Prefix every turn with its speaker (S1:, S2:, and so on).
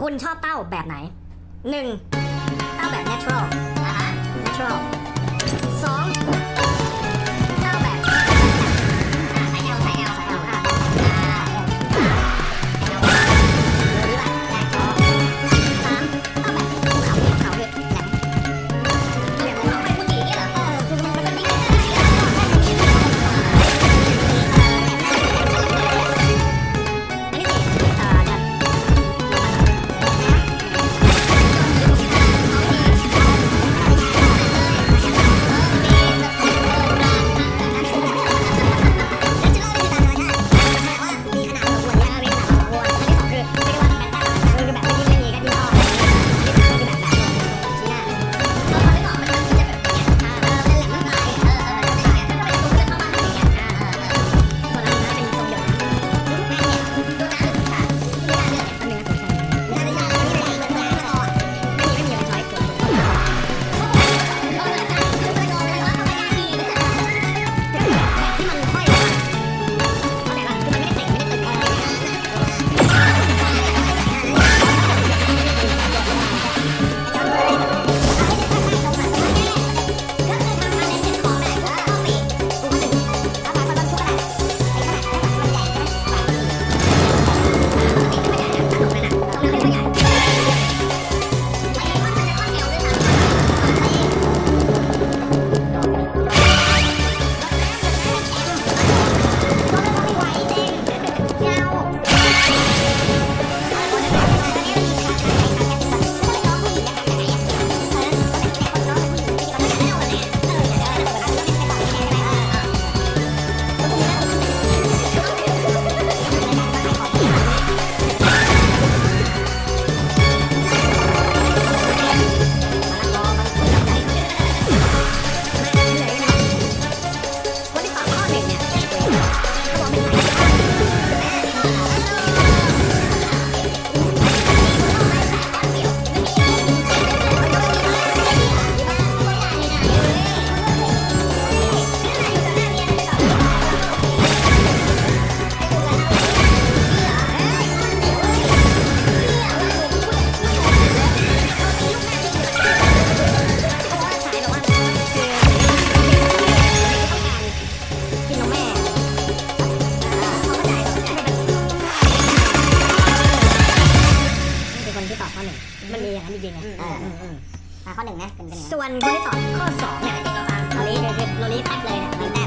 S1: คุณชอบเต้าแบบไหนหนึ่งเต้าแบบ natural นะคะ natural ข้อหนึ่งนะส่วนคนที่ตอบข้อสองเนี่ยจริเราตามลีเราลีแป๊บเลยเนี่ย